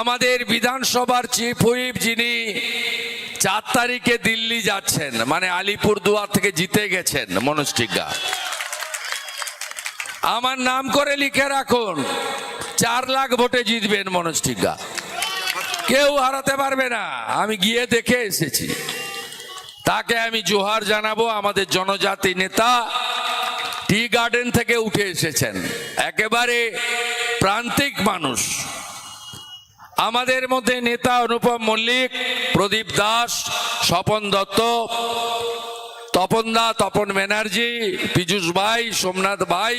আমাদের বিধানসভার chief whip যিনি চার তারিখে দিল্লি যাচ্ছেন মানে আলিপুরদুয়ার থেকে জিতে গেছেন, মনোজ টিকা আমার নাম করে লিখে রাখুন, চার লাখ ভোটে জিতবেন মনোজ টিকা কেউ হারাতে পারবে না, আমি গিয়ে দেখে এসেছি। তাকে আমি জোহার জানাব, আমাদের জনজাতি নেতা টি গার্ডেন থেকে উঠে এসেছেন। একেবারে প্রান্তিক মানুষ। আমাদের মধ্যে নেতা অনুপম মল্লিক, প্রদীপ দাস, স্বপন দত্ত, তপন দা, তপন ব্যানার্জি, পীযুষ ভাই, সোমনাথ ভাই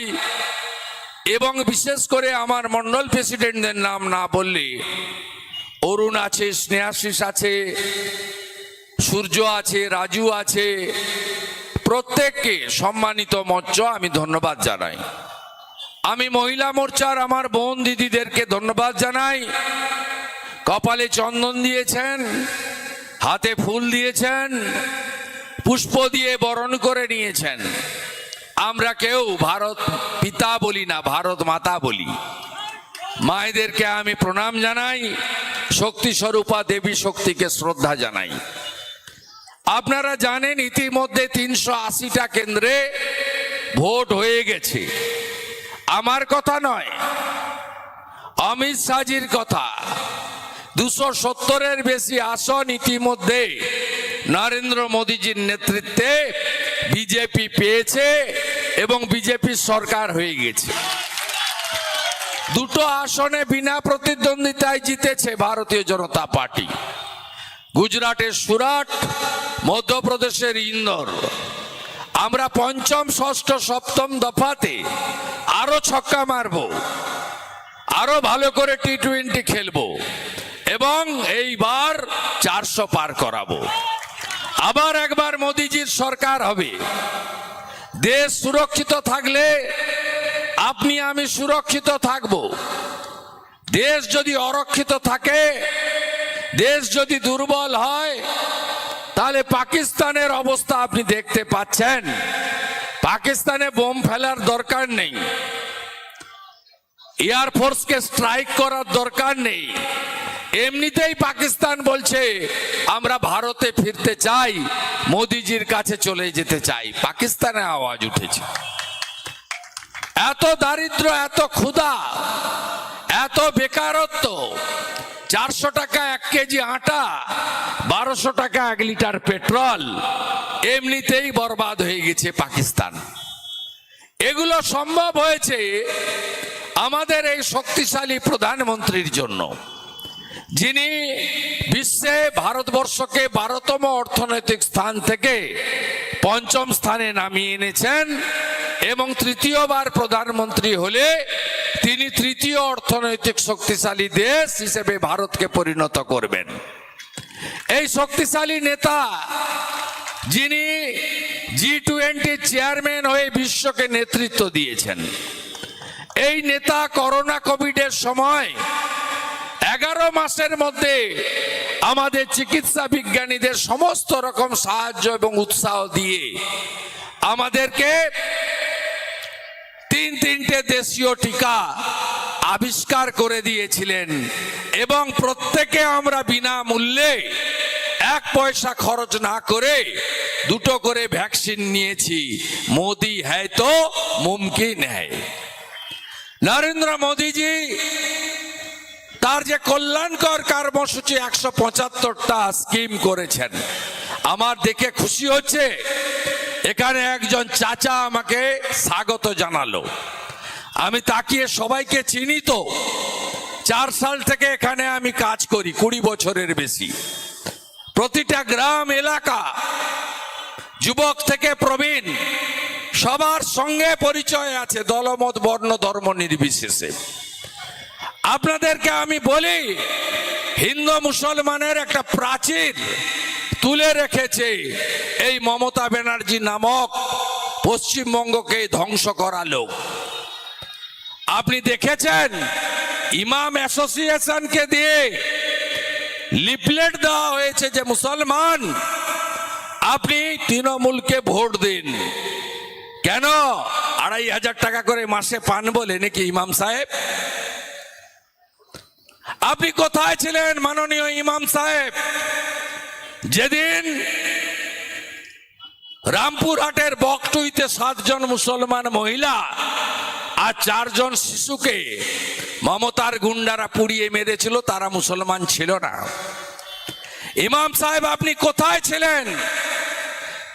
এবং বিশেষ করে আমার মন্ডল প্রেসিডেন্টদের নাম না বললে অরুণ আছে, স্নেহাশিস আছে, সূর্য আছে, রাজু আছে, প্রত্যেককে সম্মানিত মঞ্চ আমি ধন্যবাদ জানাই। আমি মহিলা মোর্চার আমার বোন দিদিদেরকে ধন্যবাদ জানাই। কপালে চন্দন দিয়েছেন, হাতে ফুল দিয়েছেন, পুষ্প দিয়ে বরণ করে নিয়েছেন। আমরা কেউ ভারত পিতা বলি না, ভারত মাতা বলি। মায়েদেরকে আমি প্রণাম জানাই, শক্তি স্বরূপা দেবী শক্তিকে শ্রদ্ধা জানাই। আপনারা জানেন ইতিমধ্যে তিনশো আশিটা কেন্দ্রে ভোট হয়ে গেছে। আমার কথা নয়, অমিত শাহজির কথা। দুশো সত্তরের বেশি আসন ইতিমধ্যে নরেন্দ্র মোদীজির নেতৃত্বে বিজেপি পেয়েছে এবং বিজেপির সরকার হয়ে গেছে দুটো আসনে বিনা প্রতিদ্বন্দ্বিতায় জিতেছে ভারতীয় জনতা পার্টি। গুজরাটের সুরাট, মধ্যপ্রদেশের ইন্দোর। আমরা পঞ্চম, ষষ্ঠ, সপ্তম দফাতে আরও ছক্কা মারবো। আরও ভালো করে টি টোয়েন্টি খেলব। এবং এইবার চারশো পার করাবো। আবার একবার মোদিজির সরকার হবে। দেশ সুরক্ষিত থাকলে আপনি আমি সুরক্ষিত থাকব। দেশ যদি অরক্ষিত থাকে, দেশ যদি দুর্বল হয় তাহলে পাকিস্তানের অবস্থা আপনি দেখতে পাচ্ছেন। পাকিস্তানে বোম ফেলার দরকার নেই। এয়ারফোর্সকে স্ট্রাইক করার দরকার নেই। এমনিতেই পাকিস্তান বলছে, আমরা ভারতে ফিরতে চাই, মোদিজির কাছে চলে যেতে চাই। পাকিস্তানে আওয়াজ উঠেছে। এত দারিদ্র এত ক্ষুধা, এত বেকারত্ব, চারশো টাকা এক কেজি আটা, বারোশো টাকা এক লিটার পেট্রোল, এমনিতেই বরবাদ হয়ে গেছে পাকিস্তান। এগুলো সম্ভব হয়েছে আমাদের এই শক্তিশালী প্রধানমন্ত্রীর জন্য, যিনি বিশ্বে ভারতবর্ষকে বারোতম অর্থনৈতিক স্থান থেকে পঞ্চম স্থানে নামিয়ে এনেছেন। এবং তৃতীয়বার প্রধানমন্ত্রী হলে তিনি তৃতীয় অর্থনৈতিক শক্তিশালী দেশ হিসেবে ভারতকে পরিণত করবেন। এই শক্তিশালী নেতা যিনি জি টোয়েন্টি চেয়ারম্যান হয়ে বিশ্বকে নেতৃত্ব দিয়েছেন, এই নেতা করোনা কোভিডের সময় এগারো মাসের মধ্যে আমাদের চিকিৎসা বিজ্ঞানীদের সমস্ত রকম সাহায্য এবং উৎসাহ দিয়ে আমাদেরকে তিন তিনটে দেশীয় টিকা আবিষ্কার করে দিয়েছিলেন এবং প্রত্যেকে আমরা বিনামূল্যে এক পয়সা খরচ না করে দুটো করে ভ্যাকসিন নিয়েছি। মোদি হ্যায় তো, মুমকিন হ্যায়। নরেন্দ্র মোদীজি, তার যে কল্যাণকর কর্মসূচি একশো পঁচাত্তরটা স্কিম করেছেন, আমার দেখে খুশি হচ্ছে। এখানে একজন চাচা আমাকে স্বাগত জানালো। আমি তাকিয়ে সবাইকে চিনি তো। চার সাল থেকে এখানে আমি কাজ করি, কুড়ি বছরের বেশি। প্রতিটা গ্রাম, এলাকা, যুবক থেকে প্রবীণ, সবার সঙ্গে পরিচয় আছে দলমত, বর্ণ, ধর্ম নির্বিশেষে। আপনাদেরকে আমি বলি, হিন্দু মুসলমানের একটা প্রাচীর তুলে রেখেছে এই মমতা ব্যানার্জি নামক পশ্চিমবঙ্গকে ধ্বংস করা লোক আপনি দেখেছেন, ইমাম অ্যাসোসিয়েশনকে দিয়ে লিফলেট দেওয়া হয়েছে যে মুসলমান, আপনি তৃণমূলকে ভোট দিন। কেন? আড়াই হাজার টাকা করে মাসে পান বলে, নাকি ইমাম সাহেব? আপনি কোথায় ছিলেন, মাননীয় ইমাম সাহেব? যেদিন রামপুরহাটের বকটুইতে সাতজন মুসলমান মহিলা আর চারজন শিশুকে মমতার গুন্ডারা পুড়িয়ে মেরেছিল, তারা মুসলমান ছিল না। ইমাম সাহেব, আপনি কোথায় ছিলেন?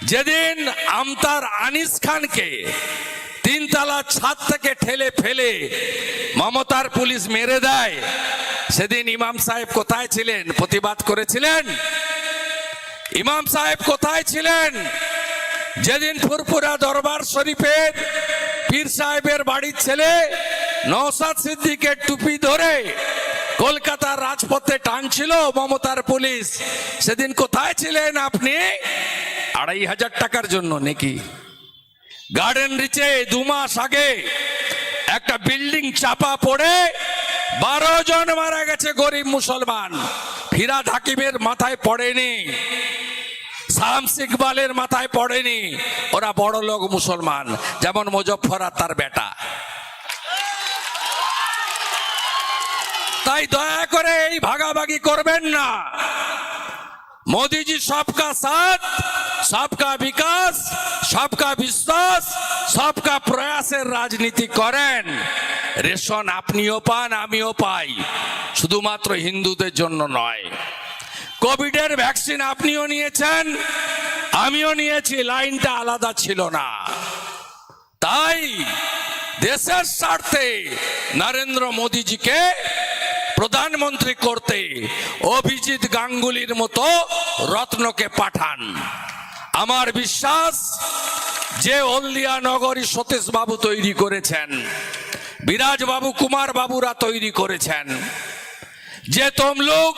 যেদিন আমতার আনিস খানকে তিনতলা ছাদ থেকে ঠেলে ফেলে মমতার পুলিশ মেরে দেয়। সেদিন ইমাম সাহেব কোথায় ছিলেন? প্রতিবাদ করেছিলেন? ইমাম সাহেব কোথায় ছিলেন? যেদিন ফুরপুরা দরবার শরীফের পীর সাহেবের বাড়ির ছেলে নওসাদ সিদ্দিকের টুপি ধরে কলকাতার রাজপথে টানছিল মমতার পুলিশ। সেদিন কোথায় ছিলেন আপনি? আড়াই হাজার টাকার জন্য নাকি? গার্ডেন রিচে দু মাস আগে একটা বিল্ডিং চাপা পড়ে বারো জন মারা গেছে গরিব মুসলমান। ফিরাদ হাকিমের মাথায় পড়েনি শামস ইকবালের মাথায় পড়েনি, ওরা বড় লোক মুসলমান, যেমন মুজফর আর তার বেটা। তাই দয়া করে এই ভাগাভাগি করবেন না। মোদিজি সবকা সাথ সবকা বিকাশ সবকা বিশ্বাস সবকা প্রয়াসের রাজনীতি করেন রেশন আপনিও পান আমিও পাই শুধুমাত্র হিন্দুদের জন্য নয়। কোভিডের ভ্যাকসিন আপনিও নিয়েছেন, আমিও নিয়েছি, লাইনটা আলাদা ছিল না। তাই দেশের স্বার্থে নরেন্দ্র মোদীজিকে প্রধানমন্ত্রী করতে অভিজিৎ গাঙ্গুলির মতো রত্নকে পাঠান। আমার বিশ্বাস যে হলদিয়া নগরী সতীশ বাবু তৈরি করেছেন বিরাজ বাবু কুমার বাবুরা তৈরি করেছেন। যে তমলুক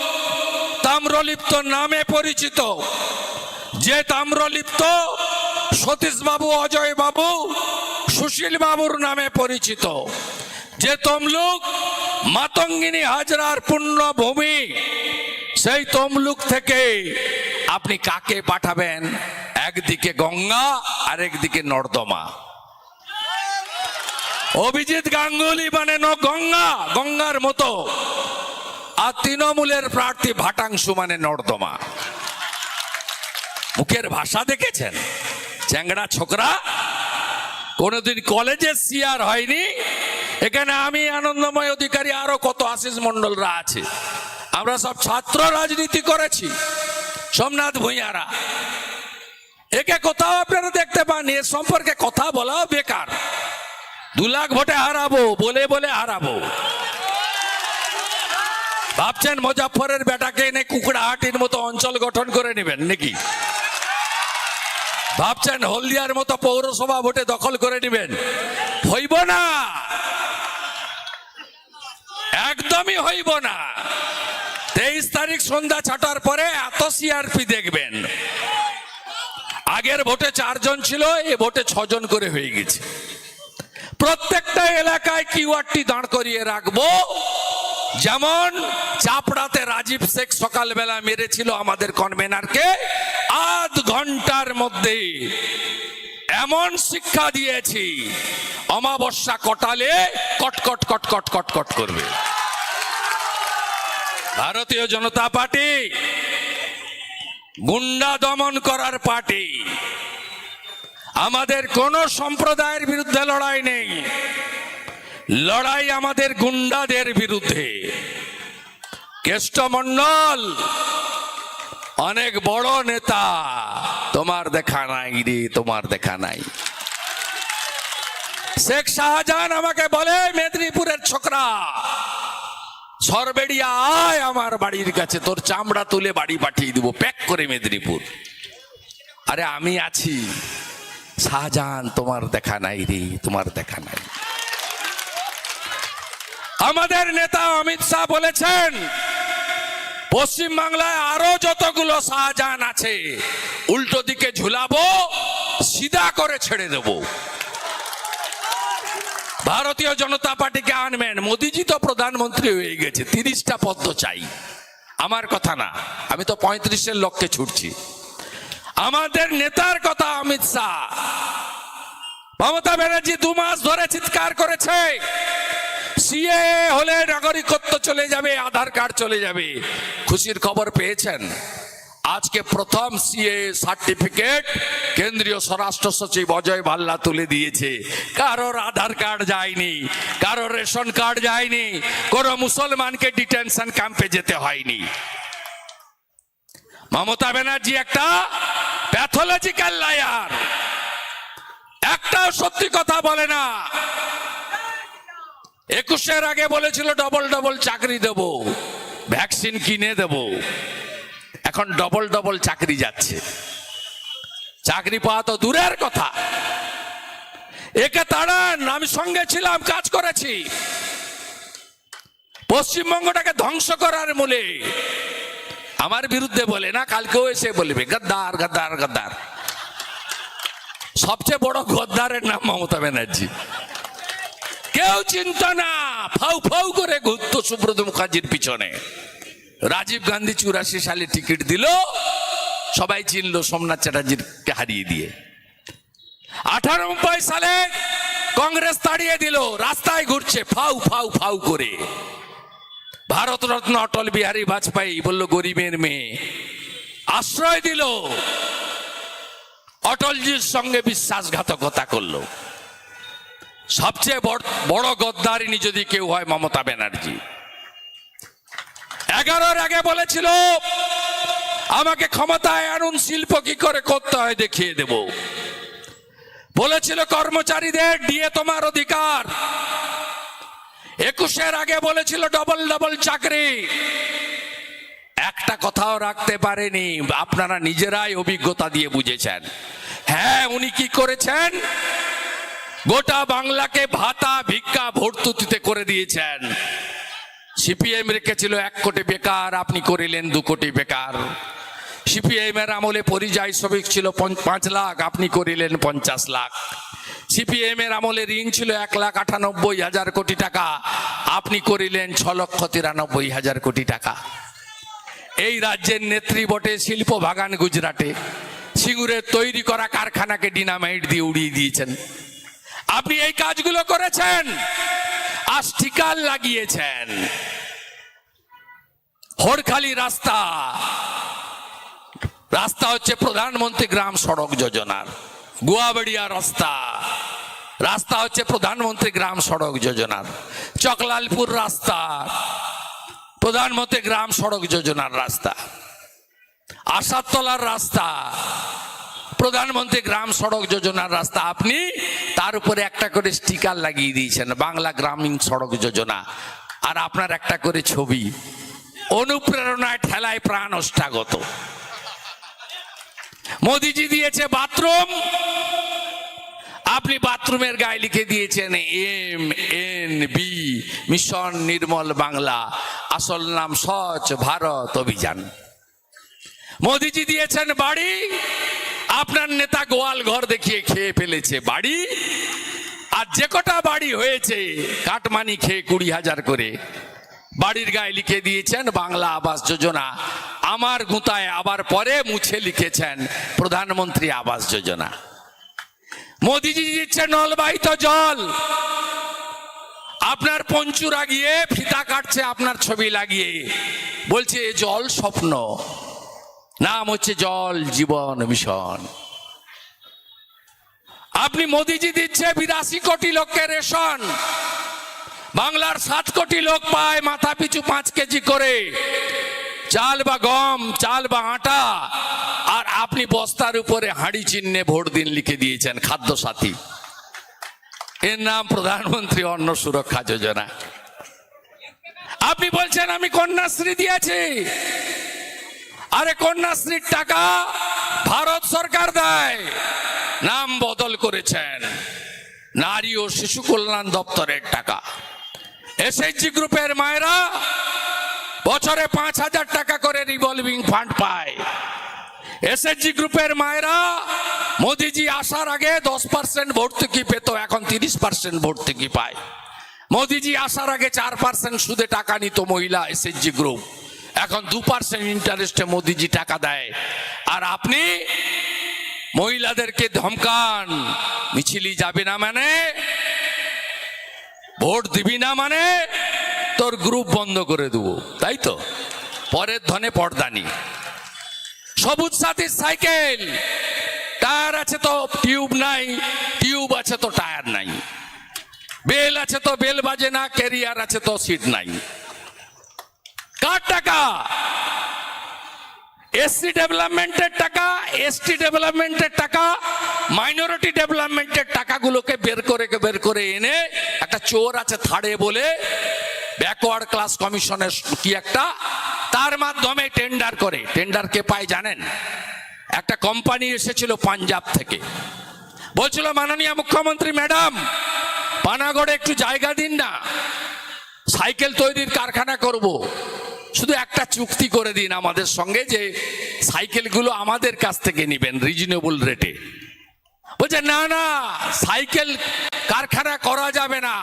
তাম্রলিপ্ত নামে পরিচিত, যে তাম্রলিপ্ত সতীশ বাবু অজয় বাবু সুশীল বাবুর নামে পরিচিত যে তমলুক মাতঙ্গিনী হাজরার পুণ্যভূমি সেই তমলুক থেকে আপনি কাকে পাঠাবেন? একদিকে গঙ্গা আর একদিকে নর্দমা। অভিজিৎ গাঙ্গুলি মানে ন গঙ্গা, গঙ্গার মতো। আর তৃণমূলের প্রার্থী ভাটাংশু মানে নর্দমা। মুখের ভাষা দেখেছেন? চ্যাংড়া ছোকরা? কোনোদিন কলেজে সিয়ার হয়নি? এখানে আমি আনন্দময় অধিকারী, আরও কত আশিস মন্ডলরা আছে। আমরা সব ছাত্র রাজনীতি করেছি, সোমনাথ ভূঁইয়ারা। একে কোথাও আপনারা দেখতে পান এর সম্পর্কে কথা বলাও বেকার। দু লাখ ভোটে হারাবো, বলে বলে হারাবো। ভাবছেন মুজাফরের বেটাকে এনে কুকুড়াহাটির মতো অঞ্চল গঠন করে নেবেন নাকি? ভাবছেন হলদিয়ার মতো পৌরসভা ভোটে দখল করে নেবেন? হইব না! একদমই হইব না। তেইশ তারিখ সন্ধ্যা ছটার পরে এত সিআরপি দেখবেন। আগের ভোটে চারজন ছিল, এ ভোটে ছজন করে হয়ে গেছে। প্রত্যেকটা এলাকায় কিওয়ার্ডটি দাঁড় করিয়ে রাখব। যেমন চাপড়াতে রাজীব শেখ সকালবেলা মেরেছিল আমাদের কনভেনারকে, আধ ঘণ্টার মধ্যে এমন শিক্ষা দিয়েছি অমাবস্যা কটালে কটকট কটকট কটকট করবে। ভারতীয় জনতা পার্টি গুন্ডা দমন করার পার্টি। আমাদের কোন সম্প্রদায়ের বিরুদ্ধে লড়াই নেই। লড়াই আমাদের গুন্ডাদের বিরুদ্ধে। কেষ্টমন্ডল অনেক বড় নেতা, তোমার দেখা নাই রে, তোমার দেখা নাই। শেখ শাহজাহান আমাকে বলে, মেদিনীপুরের ছোকরা সরবেড়িয়া আয় আমার বাড়ির কাছে, তোর চামড়া তুলে বাড়ি পাঠিয়ে দিব, প্যাক করে মেদিনীপুর। আরে আমি আছি। শাহজাহান, তোমার দেখা নাই রে, তোমার দেখা নাই। আমাদের নেতা অমিত শাহ বলেছেন পশ্চিম বাংলায় আরও যতগুলো শাহজাহান আছে, উল্টো দিকে ঝুলাবো, সিধা করে ছেড়ে দেব। ভারতীয় জনতা পার্টিকে আনবেন। মোদিজি তো প্রধানমন্ত্রী হয়ে গেছে, তিরিশটা পদ্ম চাই। আমার কথা না, আমি তো পঁয়ত্রিশের লক্ষ্যে ছুটছি। আমাদের নেতার কথা অমিত শাহ। মমতা ব্যানার্জি দু মাস ধরে চিৎকার করেছে, সিএ হলে নাগরিকত্ব চলে যাবে, আধার কার্ড চলে যাবে। খুশির খবর পেয়েছেন? আজকে প্রথম সিএ সার্টিফিকেট কেন্দ্রীয় স্বরাষ্ট্র সচিব অজয় ভাল্লা তুলে দিয়েছে। কারোর আধার কার্ড যায়নি, কারোর রেশন কার্ড যায়নি, কোন মুসলমানকে ডিটেনশন ক্যাম্পে যেতে হয়নি। মমতা ব্যানার্জি একটা প্যাথোলজিক্যাল লায়ার। একটাও সত্যি কথা বলে না। একুশের আগে বলেছিল, ডবল ডবল চাকরি দেব, ভ্যাকসিন কিনে দেব। এখন ডবল ডবল চাকরি যাচ্ছে। চাকরি পাওয়া তো দূরের কথা। একে তাড়ান আমি সঙ্গে ছিলাম, কাজ করেছি। পশ্চিমবঙ্গটাকে ধ্বংস করার মূলে আমার বিরুদ্ধে বলে না, কালকেও এসে বলবে, গদ্দার গদ্দার গদ্দার। সবচেয়ে বড় গদ্দারের নাম মমতা ব্যানার্জি। কেউ চিন্তা না, ফাউ ফাউ করে ঘুরতো সুব্রত মুখার্জির পিছনে। রাজীব গান্ধী চুরাশি সালে টিকিট দিল, সবাই চিনলো সোমনাথ চ্যাটার্জিকে হারিয়ে দিয়ে। আঠানব্বই সালে কংগ্রেস তাড়িয়ে দিল, রাস্তায় ঘুরছে, ফাউ ফাউ ফাউ করে। ভারতরত্ন অটল বিহারী বাজপেয়ী বলল, গরিবের মেয়ে। আশ্রয় দিল। অটলজির সঙ্গে বিশ্বাসঘাতকতা করল। সবচেয়ে বড়- বড় গদ্দারিনী যদি কেউ হয় মমতা ব্যানার্জি। এগারোর আগে বলেছিল, আমাকে ক্ষমতায় আনুন, শিল্প কি করে করতে হয় দেখিয়ে দেব। বলেছিল, কর্মচারীদের দিয়ে তোমার অধিকার। একুশের আগে বলেছিল, ডবল ডবল চাকরি। একটা কথাও রাখতে পারেনি, আপনারা নিজেরাই অভিজ্ঞতা দিয়ে বুঝেছেন। হ্যাঁ উনি কি করেছেন? গোটা বাংলাকে ভাতা, ভিক্ষা, ভর্তুতিতে করে দিয়েছেন। সিপিএম রেখেছিল এক কোটি বেকার, আপনি করিলেন দু কোটি বেকার। সিপিএম এর আমলে পরিযায়ী শ্রমিক ছিল পাঁচ লাখ, আপনি করিলেন পঞ্চাশ লাখ। সিপিএম এর আমলে ঋণ ছিল এক লাখ আটানব্বই হাজার কোটি টাকা, আপনি করিলেন ছ লক্ষ তিরানব্বই হাজার কোটি টাকা। এই রাজ্যের নেত্রী বটে শিল্প বাগান গুজরাটে। সিঙ্গুরের তৈরি করা কারখানাকে ডিনামাইট দিয়ে উড়িয়ে দিয়েছেন। আপনি এই কাজগুলো করেছেন। আস্টিকাল লাগিয়েছেন। হরখালি রাস্তা। রাস্তা হচ্ছে প্রধানমন্ত্রী গ্রাম সড়ক যোজনার। গুয়াবাড়িয়া রাস্তা। রাস্তা হচ্ছে প্রধানমন্ত্রী গ্রাম সড়ক যোজনার। চকলালপুর রাস্তা। প্রধানমন্ত্রী গ্রাম সড়ক যোজনার রাস্তা। আশাতলার রাস্তা। প্রধানমন্ত্রী গ্রাম সড়ক যোজনার রাস্তা আপনি তার উপরে একটা করে স্টিকার লাগিয়ে দিয়েছেন, বাংলা গ্রামীণ সড়ক যোজনা। আর আপনার একটা করে ছবি, অনুপ্রেরণায় ঠেলায় প্রাণ অষ্টাগত। মোদিজি দিয়েছে বাথরুম, আপনি বাথরুমের গায়ে লিখে দিয়েছেন M N B, mission Nirmal Bangla, আসল নাম স্বচ্ছ ভারত অভিযান। মোদিজি দিয়েছেন বাড়ি আপনার নেতা গোয়াল ঘর দেখিয়ে খেয়ে ফেলেছে বাড়ি। আর যে কটা বাড়ি হয়েছে, কাটমানি খেয়ে কুড়ি হাজার করে। বাড়ির গায়ে লিখে দিয়েছেন, বাংলা আবাস যোজনা। আমার গুঁতায় আবার পরে মুছে লিখেছেন, প্রধানমন্ত্রী আবাস যোজনা। মোদিজি দিচ্ছে নলবাহিত জল। আপনার পঞ্চু লাগিয়ে ফিতা কাটছে, আপনার ছবি লাগিয়ে। বলছে, এ জল স্বপ্ন। নাম হচ্ছে জল জীবন মিশন। আপনি মোদিজি দিচ্ছে বিরাশি কোটি লোককে রেশন। বাংলার সাত কোটি লোক পায় মাথা পিছু পাঁচ কেজি করে। চাল বা গম, চাল বা আটা। আর আপনি বস্তার উপরে হাঁড়ি চিহ্নে ভোট দিন লিখে দিয়েছেন খাদ্য সাথী এর নাম প্রধানমন্ত্রী অন্ন সুরক্ষা যোজনা। আপনি বলছেন, আমি কন্যাশ্রী দিয়েছি। আরে কন্যাশ্রীর টাকা ভারত সরকার দেয়। নাম বদল করেছেন নারী ও শিশু কল্যাণ দপ্তরের টাকা। এসএইচজি গ্রুপের মায়েরা বছরে পাঁচ হাজার টাকা করে রিভলভিং ফান্ড পায়। এসএসজি গ্রুপের মায়েরা মোদিজি আসার আগে দশ পার্সেন্ট ভর্তুকি পেত, এখন তিরিশ পার্সেন্ট ভর্তুকি পায়। মোদিজি আসার আগে চার পার্সেন্ট সুদে টাকা নিত মহিলা এসএসজি গ্রুপ এখন দু পার্সেন্ট ইন্টারেস্টে মোদিজি টাকা দেয়। আর আপনি মহিলাদেরকে ধমকান, মিছিলি যাবে না মানে? ভোট দিবি না মানে? তোর গ্রুপ বন্ধ করে দেবো, তাই তো? পরের ধনে পর্দানি সবুজ সাথীর সাইকেল, টায়ার আছে তো টিউব নাই, টিউব আছে তো টায়ার নাই। বেল আছে তো বেল বাজে না, ক্যারিয়ার আছে তো সিট নাই। কার টাকা? এসসি ডেভেলপমেন্টের টাকা এসটি ডেভেলপমেন্টের টাকা মাইনরিটি ডেভেলপমেন্টের টাকাগুলোকে বের করে বের করে এনে একটা চোর আছে থাড়ে বলে ব্যাকওয়ার্ড ক্লাস কমিশনের কি একটা? তার মাধ্যমে টেন্ডার করে। টেন্ডার কে পায় জানেন? একটা কোম্পানি এসেছিল পাঞ্জাব থেকে। বলছিল, মাননীয় মুখ্যমন্ত্রী ম্যাডাম পানাগড়ে একটু জায়গা দিন না। সাইকেল তৈরির কারখানা করব। শুধু একটা চুক্তি করে দিন আমাদের সঙ্গে যে সাইকেলগুলো আমাদের কাছ থেকে নেবেন রিজনেবল রেটে বলছে, না না, সাইকেল কারখানা করা যাবে না।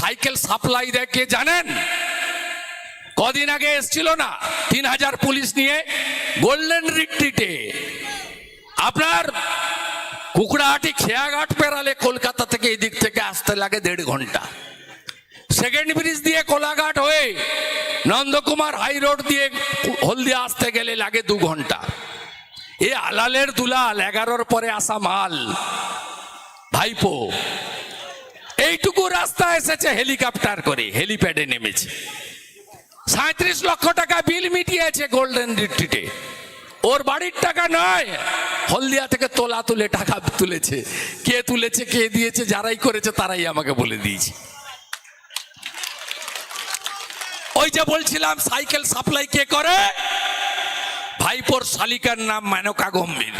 সাইকেল সাপ্লাই কে জানেন? কদিন আগে এসছিল না? তিন হাজার পুলিশ নিয়ে গোল্ডেন রিট্রিটে। আপনার কুকড়াহাটি খেয়াঘাট পেরালে কলকাতা থেকে এই দিক থেকে আসতে লাগে দেড় ঘণ্টা। সেকেন্ড ব্রিজ দিয়ে কোলাঘাট হয়ে নন্দকুমার হাই রোড দিয়ে হলদিয়া আসতে গেলে লাগে দু ঘণ্টা। এ আলালের দুলাল, এগারোর পরে আসা মাল। ভাইপো, এইটুকু রাস্তা এসেছে হেলিকপ্টার করে, হেলিপ্যাডে নেমেছে। সাঁত্রিশ লক্ষ টাকা বিল মিটিয়েছে গোল্ডেন রিট্রিটে ওর বাড়ির টাকা নয়, হলদিয়া থেকে তোলা তুলে টাকা তুলেছে। কে তুলেছে, কে দিয়েছে, যারাই করেছে, তারাই আমাকে বলে দিয়েছে। ওই যে বলছিলাম, সাইকেল সাপ্লাই কে করে? ভাইপোর শালিকার নাম মেনকা গম্ভীর।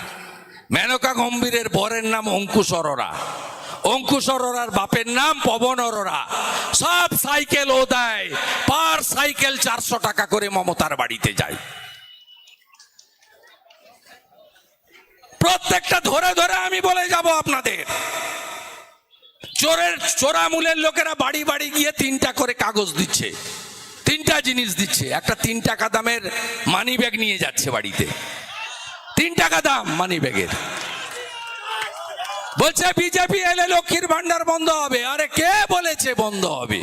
মেনকা গম্ভীরের বরের নাম অঙ্কুশ অরোরা। অঙ্কুশ অরোরার বাপের নাম পবন অরোরা। সব সাইকেল ও দেয়। পার সাইকেল চারশো টাকা করে মমতার বাড়িতে যায়। প্রত্যেকটা ধরে ধরে আমি বলে যাব আপনাদের। চোরের চোরামূলের লোকেরা বাড়ি বাড়ি গিয়ে তিনটা করে কাগজ দিচ্ছে। তিনটা জিনিস দিচ্ছে। একটা তিন টাকা দামের মানি ব্যাগ নিয়ে যাচ্ছে বাড়িতে। তিন টাকা দাম মানি ব্যাগের বলছে, বিজেপি এলে লক্ষ্মীর ভান্ডার বন্ধ হবে। আরে কে বলেছে বন্ধ হবে?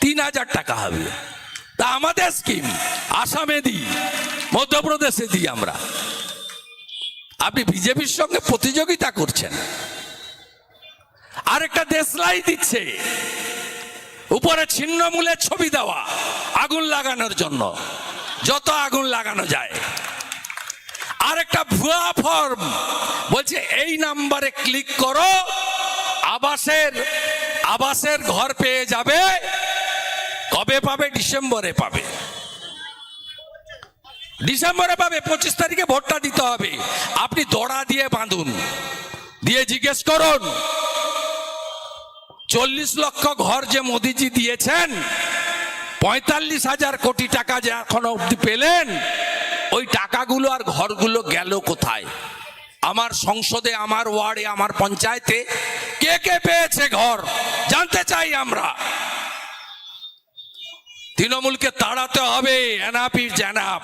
তিন হাজার টাকা হবে। তা আমাদের স্কিম আসামে দিই, মধ্যপ্রদেশে দিই আমরা। আপনি বিজেপির সঙ্গে প্রতিযোগিতা করছেন। আরেকটা দেশলাই দিচ্ছে। উপরে ছিন্নমূলের ছবি দেওয়া, আগুন লাগানোর জন্য। যত আগুন লাগানো যায়। আরেকটা ভুয়া ফর্ম বলছে, এই নাম্বারে ক্লিক করো, আবাসের আবাসের ঘর পেয়ে যাবে। কবে পাবে? ডিসেম্বরে পাবে। ডিসেম্বরে পাবে, পঁচিশ তারিখে ভোটটা দিতে হবে। আপনি দড়া দিয়ে বাঁধুন। দিয়ে জিজ্ঞেস করুন চল্লিশ লক্ষ ঘর যে মোদিজি দিয়েছেন, পঁয়তাল্লিশ হাজার কোটি টাকা যে এখনও অব্দি পেলেন, ওই টাকাগুলো আর ঘরগুলো গেল কোথায়? আমার সংসদে, আমার ওয়ার্ডে, আমার পঞ্চায়েতে কে কে পেয়েছে ঘর? জানতে চাই আমরা। তৃণমূলকে তাড়াতে হবে, এনাপি জ্যানাপ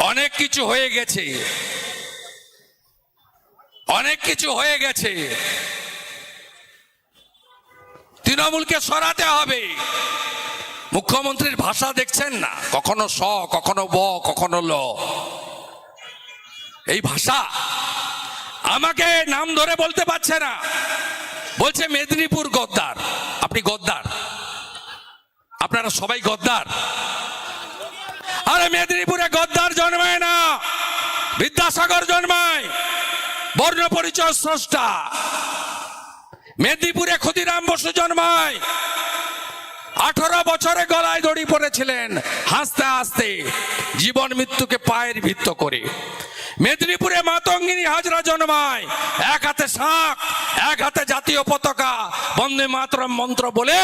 অনেক কিছু হয়ে গেছে। অনেক কিছু হয়ে গেছে। তৃণমূলকে সরাতে হবে। মুখ্যমন্ত্রীর ভাষা দেখছেন না। কখনো স, কখনো ব, কখনো ল। এই ভাষা আমাকে নাম ধরে বলতে পারছে না। বলছে মেদিনীপুর গদ্দার। আপনি গদ্দার? আপনারা সবাই গদ্দার? আরে মেদিনীপুরে গদ্দার জন্মায় না। বিদ্যাসাগর জন্মায়। বর্ণ পরিচয় স্রষ্টা। মেদিনীপুরে ক্ষুদিরাম বসু জন্মায়। আঠারো বছরে গলায় দড়ি পড়েছিলেন হাসতে হাসতে জীবন মৃত্যুকে পায়ের ভিত্ত করে। মেদিনীপুরে মাতঙ্গিনী হাজরা জন্মায়। এক হাতে শাঁখ, এক হাতে জাতীয় পতাকা। বন্দে মাতরম মন্ত্র বলে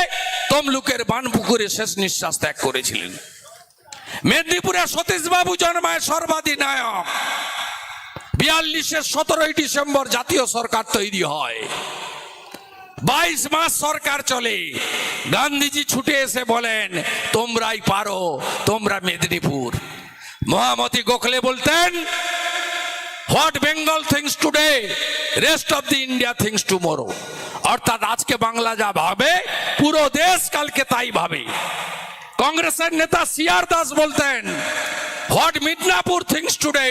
তমলুকের বানপুকুরে শেষ নিঃশ্বাস ত্যাগ করেছিলেন। মেদিনীপুরে সতীশবাবু জন্মায় সর্বাধিনায়ক। বিয়াল্লিশের সতেরোই ডিসেম্বর জাতীয় সরকার তৈরি হয়। বাইশ মাস সরকার চলে। গান্ধীজি ছুটে এসে বলেন, তোমরাই পারো, তোমরা মেদিনীপুর। মহামতি গোখলে বলতেন, what Bengal thinks today, rest of the India thinks tomorrow. অর্থাৎ আজকে বাংলা যা ভাবে, পুরো দেশ কালকে তাই ভাবে। কংগ্রেসের নেতা সিআর দাস বলতেন what Midnapore thinks today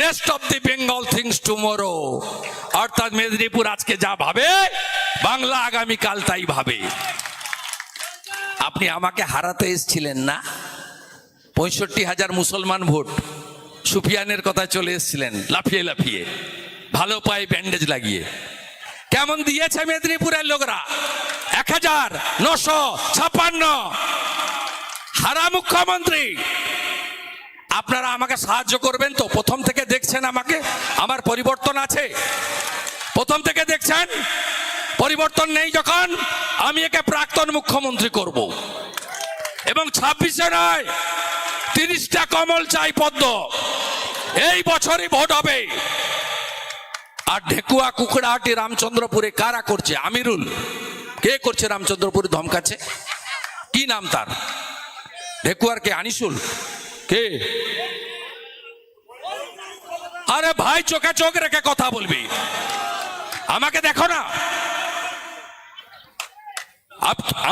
rest of the Bengal thinks tomorrow অর্থাৎ মেদিনীপুর আজকে যা ভাবে, বাংলা আগামীকাল তাই ভাবে। আপনি আমাকে হারাতে এসেছিলেন না? পঁয়ষট্টি হাজার মুসলমান ভোট, সুফিয়ানের কথা চলে এসেছিলেন, লাফিয়ে লাফিয়ে। ভালো পায়ে ব্যান্ডেজ লাগিয়ে। কেমন দিয়েছে মেদিনীপুরের লোকরা? এক হাজার নশো ছাপ্পান্ন। হারা মুখ্যমন্ত্রী। আপনারা আমাকে সাহায্য করবেন তো? প্রথম থেকে দেখছেন আমাকে? আমার পরিবর্তন আছে। প্রথম থেকে দেখছেন? পরিবর্তন নেই যখন, আমি একে প্রাক্তন মুখ্যমন্ত্রী করব। এবং ছাব্বিশে নয়, তিরিশটা কমল চাই পদ্ম। এই বছরই ভোট হবে। আর ঢেকুয়া, কুকড়াহাটি, রামচন্দ্রপুরে কারা করছে? আমিরুল। কে করছে রামচন্দ্রপুরে ধমকাচ্ছে? কি নাম তার? ঢেকুয়ার কে, আনিসুল? কে? আরে ভাই, চোখে চোখ রেখে কথা বলবি। আমাকে দেখো না।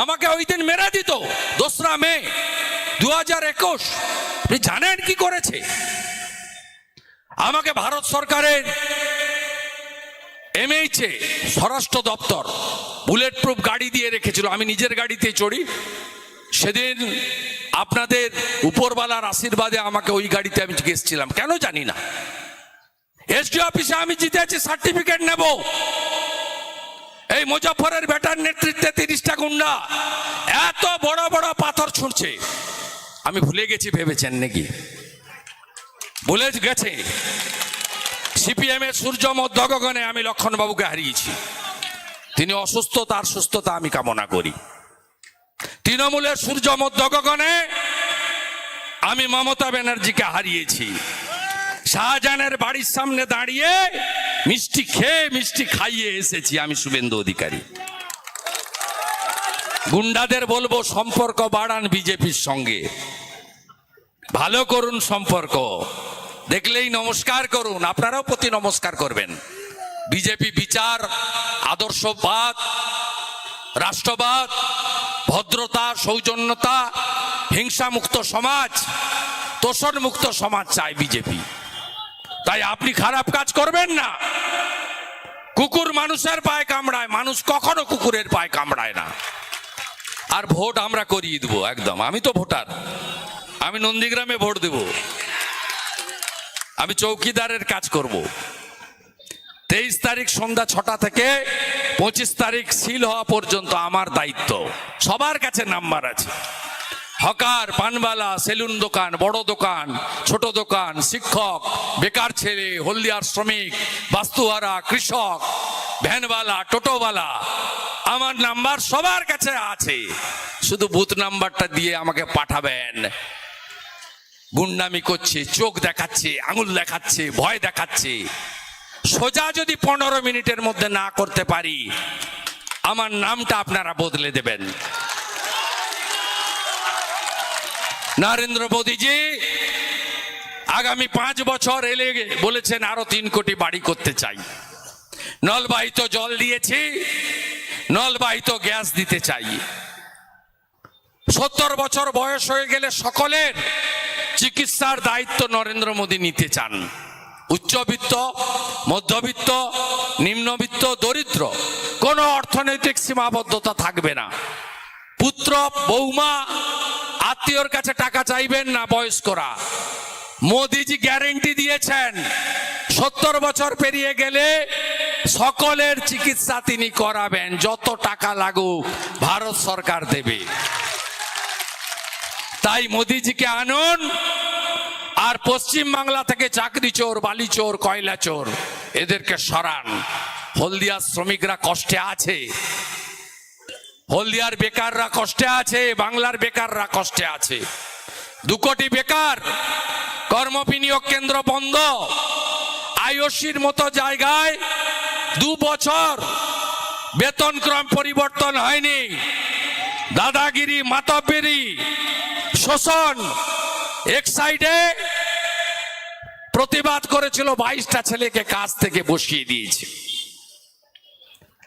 আমাকে ওই দিন মেরে দিত, দোসরা মে দু হাজার একুশ। আপনি জানেন কি করেছে? আমাকে ভারত সরকারের এমএইচে স্বরাষ্ট্র দপ্তর বুলেট প্রুফ গাড়ি দিয়ে রেখেছিল। আমি নিজের গাড়িতে চড়ি। সেদিন আপনাদের উপরওয়ালার আশীর্বাদে আমাকে ওই গাড়িতে আমি গেছিলাম। কেন জানি না। এসডি অফিসে আমি জিতেছি সার্টিফিকেট নেব। এই মুজফরের বেটার নেতৃত্বে তিরিশটা গুন্ডা এত বড় বড় পাথর ছুঁড়ছে। আমি ভুলে গেছি, ভেবেছেন নাকি? ভুলে গেছে। সিপিএম এর সূর্য মধ্যগগনে আমি লক্ষণবাবুকে হারিয়েছি। তিনি অসুস্থ, তার সুস্থতা আমি কামনা করি। তৃণমূলের সূর্য মধ্যগগনে আমি মমতা ব্যানার্জিকে হারিয়েছি। শাহজাহানের বাড়ির সামনে দাঁড়িয়ে মিষ্টি খেয়ে মিষ্টি খাইয়ে এসেছি আমি শুভেন্দু অধিকারী। গুন্ডাদের বলব সম্পর্ক বাড়ান বিজেপির সঙ্গে। ভালো করুন সম্পর্ক। দেখলেই নমস্কার করুন, আপনারাও প্রতি নমস্কার করবেন। বিজেপি বিচার, আদর্শবাদ, রাষ্ট্রবাদ ভদ্রতা, সৌজন্যতা, হিংসামুক্ত সমাজ তোষণ মুক্ত সমাজ চায় বিজেপি। তাই আপনি খারাপ কাজ করবেন না। কুকুর মানুষের পায়ে কামড়ায়, মানুষ কখনো কুকুরের পায়ে কামড়ায় না। আর ভোট আমরা করিয়ে দেবো, একদম। আমি তো ভোটার। আমি নন্দীগ্রামে ভোট দেব। আমি চৌকিদারের কাজ করব। তেইশ তারিখ সন্ধ্যা ছটা থেকে পঁচিশ তারিখ সিল হওয়া পর্যন্ত আমার দায়িত্ব। সবার কাছে নাম্বার আছে। হকার, পানবালা, সেলুন দোকান, বড় দোকান, ছোট দোকান, শিক্ষক, বেকার ছেলে, হলদিয়ার শ্রমিক, বাস্তুহারা, কৃষক ভ্যানওয়ালা টোটোওয়ালা আমার নাম্বার সবার কাছে আছে। শুধু বুথ নাম্বারটা দিয়ে আমাকে পাঠাবেন। গুন্ডামি করছে, চোখ দেখাচ্ছে, আঙুল দেখাচ্ছে, ভয় দেখাচ্ছে। সোজা যদি পনেরো মিনিটের মধ্যে না করতে পারি, আমার নামটা আপনারা বদলে দেবেন। নরেন্দ্র মোদীজি, আগামী পাঁচ বছর এলে বলেছেন, আরও তিন কোটি বাড়ি করতে চাই। নলবাহিত জল দিয়েছি, নলবাহিত গ্যাস দিতে চাই। সত্তর বছর বয়স হয়ে গেলে সকলের চিকিৎসার দায়িত্ব নরেন্দ্র মোদী নিতে চান। উচ্চবিত্ত, মধ্যবিত্ত, নিম্নবিত্ত, দরিদ্র, কোনো অর্থনৈতিক সীমাবদ্ধতা থাকবে না। পুত্র, বৌমা, আত্মীয়র কাছে টাকা চাইবেন না বয়স্করা। মোদিজি গ্যারেন্টি দিয়েছেন, সত্তর বছর পেরিয়ে গেলে সকলের চিকিৎসা তিনি করাবেন, যত টাকা লাগুক ভারত সরকার দেবে। তাই মোদিজিকে আনুন আর পশ্চিম বাংলা থেকে চাকরি চোর, বালি চোর, কয়লা চোর, এদেরকে সরান। হলদিয়ার শ্রমিকরা কষ্টে আছে। হলদিয়ার বেকাররা কষ্টে আছে, বাংলার বেকাররা কষ্টে আছে। দু কোটি বেকার কর্ম বিনিয়োগ কেন্দ্র বন্ধ। আইওসির মতো জায়গায় দু বছর বেতন ক্রম পরিবর্তন হয়নি। দাদাগিরি, মাতব্বেরি, শোষণ এক সাইডে প্রতিবাদ করেছিল বাইশটা ছেলেকে কাজ থেকে বসিয়ে দিয়েছে।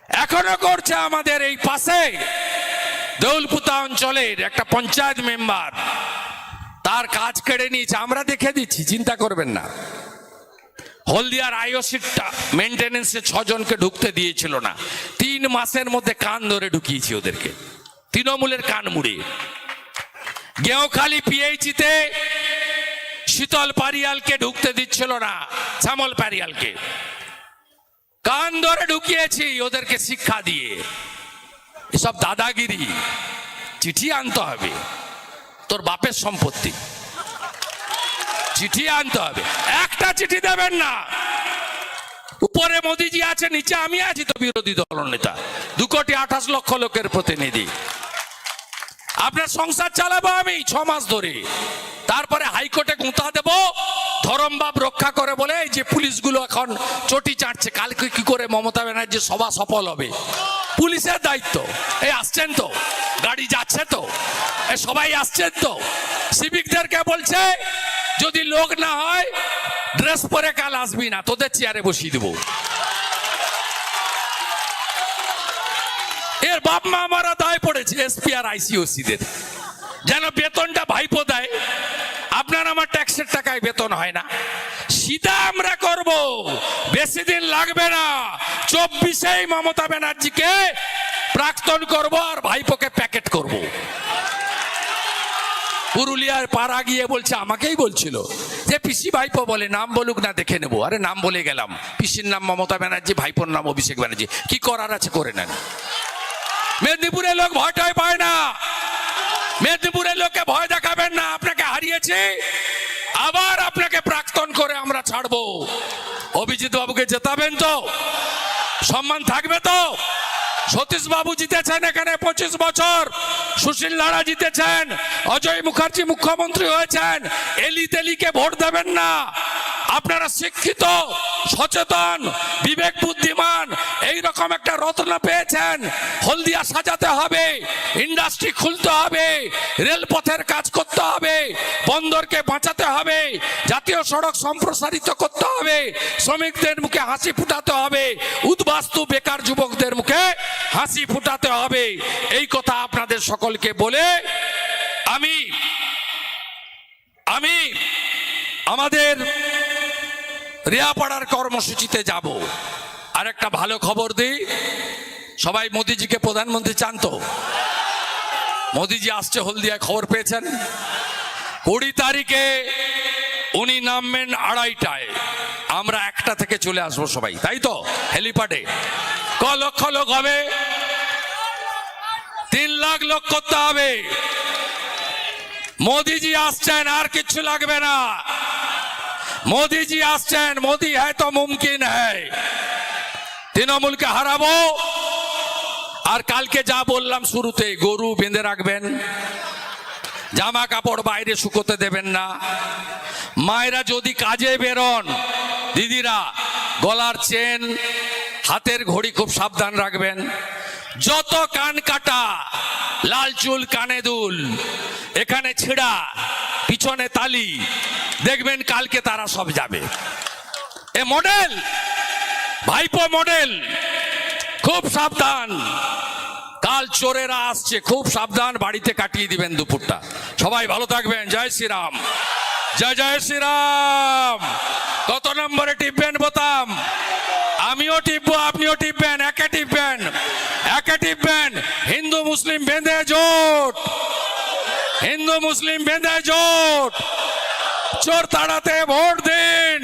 এখনও করছে আমাদের এই পাশে দৌলপুতা অঞ্চলের একটা পঞ্চায়েত মেম্বার। তার কাজ কেড়ে নিয়েছে, আমরা দেখে দিচ্ছি, চিন্তা করবেন না। হলদিয়ার আইওসিটা মেনটেনেন্সে ছজনকে ঢুকতে দিয়েছিল না। তিন মাসের মধ্যে কান ধরে ঢুকিয়েছি ওদেরকে। তৃণমূলের কান মুড়ে গেওখালি পিএইচিতে শীতল পারিয়ালকে ঢুকতে দিচ্ছিল না, শ্যামল পারিয়ালকে। কান ধরে ঢুকিয়েছি ওদেরকে শিক্ষা দিয়ে। এসব দাদাগিরি, চিঠি আনতে হবে। তোর বাপের সম্পত্তি। চিঠি আনতে হবে। একটা চিঠি দেবেন না। উপরে মোদিজি আছে, নিচে আমি আছি তো বিরোধী দল নেতা দু কোটি আঠাশ লক্ষ লোকের প্রতিনিধি। আপনার সংসার চালাবো আমি ছ মাস ধরে। তারপরে হাইকোর্টে গুঁতা দেব ধরমবাব রক্ষা করে বলে এই যে পুলিশগুলো এখন চটি চাটছে, কালকে কি করে মমতা ব্যানার্জি সভা সফল হবে? পুলিশের দায়িত্ব। এই আসছেন তো? গাড়ি যাচ্ছে তো? এ সবাই আসছেন তো? সিভিকদেরকে বলছে, যদি লোক না হয়, ড্রেস পরে কাল আসবি না, তোদের চেয়ারে বসিয়ে দেবো। বাপ মা আমারা দায় পড়েছে এসপি আর আইসিওসিদের যেন বেতনটা ভাইপো দেয়। আপনার আমার ট্যাক্সের টাকায় বেতন হয় না। সিধা আমরা করব। বেশি দিন লাগবে না। চব্বিশেই মমতা ব্যানার্জিকে প্রাক্তন করব আর ভাইপোকে প্যাকেট করব। পুরুলিয়ার পাড়া গিয়ে বলছে, আমাকেই বলছিল যে, পিসি ভাইপো বলে, নাম বলুক না, দেখে নেব। আরে, নাম বলে গেলাম। পিসির নাম মমতা ব্যানার্জি, ভাইপোর নাম অভিষেক ব্যানার্জি। কি করার আছে, করে নেন। মেদিনীপুরের লোক ভয় টয় পায় না। মেদিনীপুরের লোককে ভয় দেখাবেন না, আপনাকে হারিয়েছি। আবার আপনাকে প্রাক্তন করে আমরা ছাড়বো। অভিজিৎ বাবুকে জেতাবেন তো? সম্মান থাকবে তো? সতীশ বাবু জিতেছেন এখানে পঁচিশ বছর। সুশীল লাড়া জিতেছেন। অজয় মুখার্জি মুখ্যমন্ত্রী হয়েছেন। এলি তেলিকে ভোট দেবেন না। আপনারা শিক্ষিত, সচেতন, বিবেক বুদ্ধিমান রকম একটা রত্ন পেয়েছেন। হলদিয়া সাজাতে হবে ইন্ডাস্ট্রি খুলতে হবে, রেলপথের কাজ করতে হবে, বন্দরকে বাঁচাতে হবে, জাতীয় সড়ক সম্প্রসারিত করতে হবে, শ্রমিকদের মুখে হাসি ফুটাতে হবে, উদ্বাস্তু বেকার যুবকদের মুখে হাসি ফুটাতে হবে। এই কথা আপনাদের সকলকে বলে আমি আমি আমাদের রিয়াপাড়ার কর্মসূচিতে যাব। আর একটা ভালো খবর দিই। সবাই মোদিজিকে প্রধানমন্ত্রী চান তো মোদিজি আসছে হলদিয়ায় খবর পেয়েছেন। কুড়ি তারিখে উনি নামবেন আড়াইটায়। আমরা একটা থেকে চলে আসব সবাই, তাই তো? হেলিপ্যাডে। ক লক্ষ লোক হবে? তিন লাখ লোক করতে হবে। মোদিজি আসছেন, আর কিচ্ছু লাগবে না। মোদিজি আসছেন, মোদি হ্যায় তো মুমকিন হ্যায়। তৃণমূলকে হারাবো। আর কালকে যা বললাম শুরুতে, গরু বেঁধে রাখবেন, জামা কাপড় বাইরে শুকোতে দেবেন না। মায়েরা যদি কাজে বেরোন, দিদিরা, গলার চেন, হাতের ঘড়ি খুব সাবধান রাখবেন। যত কান কাটা, লাল চুল, কানে দুল, এখানে ছিড়া, পিছনে তালি, দেখবেন কালকে তারা সব যাবে। এ মডেল ভাইপো মডেল, খুব সাবধান। কাল চোরেরা আসছে, খুব সাবধান বাড়িতে কাটিয়ে দিবেন দুপুরটা। সবাই ভালো থাকবেন, জয় শ্রীরাম। জয় জয় শ্রীরাম। কত নম্বরে টিপবেন বোতাম? আমিও টিপবো, আপনিও টিপবেন, একে টিপবেন একে টিপবেন। হিন্দু, মুসলিম বেঁধে জোট। হিন্দু, মুসলিম বেঁধে জোট। চোর তাড়াতে ভোট দিন।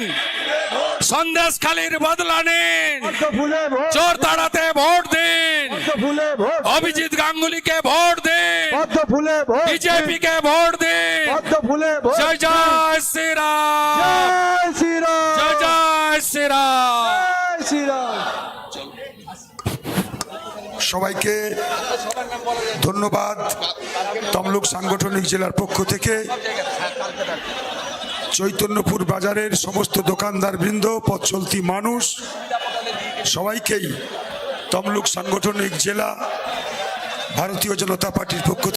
সন্দেশ খালির বদলা নিন। ফুলে ভোট। চোর তাড়াতে ভোট দিন। পদ্ম ফুলে ভোট। অভিজিৎ গাঙ্গুলিকে ভোট দিন। পদ্ম ফুলে ভোট। বিজেপি কে ভোট দিন। পদ্ম ফুলে ভোট। জয় জয় শ্রীরাম। জয় জয় জয় শ্রীরাম। জয় শ্রীরাম। সবাইকে ধন্যবাদ। তমলুক সাংগঠনিক জেলার পক্ষ থেকে চৈতন্যপুর বাজারের সমস্ত দোকানদার বৃন্দ, পথ চলতি মানুষ, সবাইকেই তমলুক সাংগঠনিক জেলা ভারতীয় জনতা পার্টির পক্ষ